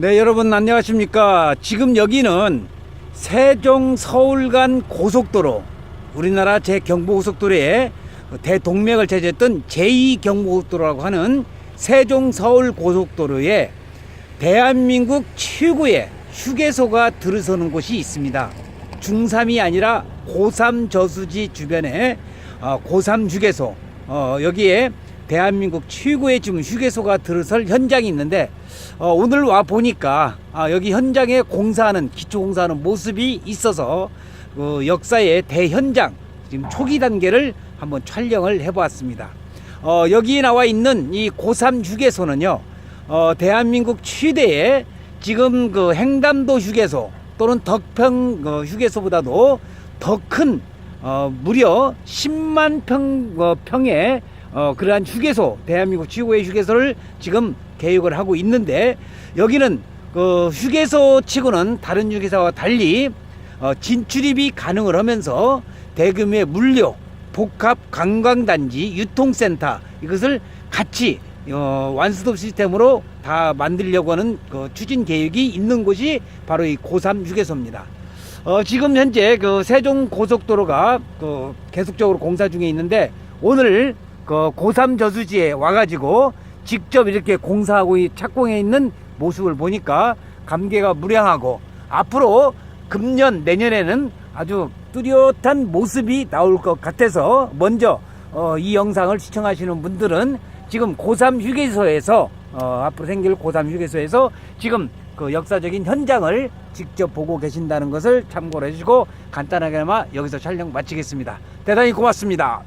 네, 여러분 안녕하십니까? 지금 여기는 세종 서울 간 고속도로, 우리나라 제 경부고속도로의 대동맥을 제지했던 제2경부고속도로라고 하는 세종 서울 고속도로에 대한민국 최고의 휴게소가 들어서는 곳이 있습니다. 중3이 아니라 고3 저수지 주변에 어, 고3 휴게소, 어, 여기에 대한민국 최고의 지금 휴게소가 들어설 현장이 있는데 어, 오늘 와 보니까 아, 여기 현장에 공사하는 기초 공사하는 모습이 있어서 그 역사의 대현장 지금 초기 단계를 한번 촬영을 해보았습니다. 어, 여기 나와 있는 이 고3 휴게소는요, 어, 대한민국 최대의 지금 그 횡담도 휴게소 또는 덕평 어, 휴게소보다도 더큰 어, 무려 10만 평, 어, 평의 어, 그러한 휴게소, 대한민국 최고의 휴게소를 지금 계획을 하고 있는데 여기는 그 휴게소 치고는 다른 휴게소와 달리 어, 진출입이 가능을 하면서 대규모의 물류, 복합 관광단지, 유통센터 이것을 같이 어, 완스톱 시스템으로 다 만들려고 하는 그 추진 계획이 있는 곳이 바로 이 고3 휴게소입니다. 어, 지금 현재 그 세종 고속도로가 그 계속적으로 공사 중에 있는데 오늘 그 고3 저수지에 와가지고 직접 이렇게 공사하고 이 착공해 있는 모습을 보니까 감개가 무량하고 앞으로 금년 내년에는 아주 뚜렷한 모습이 나올 것 같아서 먼저 어, 이 영상을 시청하시는 분들은 지금 고3 휴게소에서 어, 앞으로 생길 고3 휴게소에서 지금 그 역사적인 현장을 직접 보고 계신다는 것을 참고로 해주시고 간단하게나마 여기서 촬영 마치겠습니다. 대단히 고맙습니다.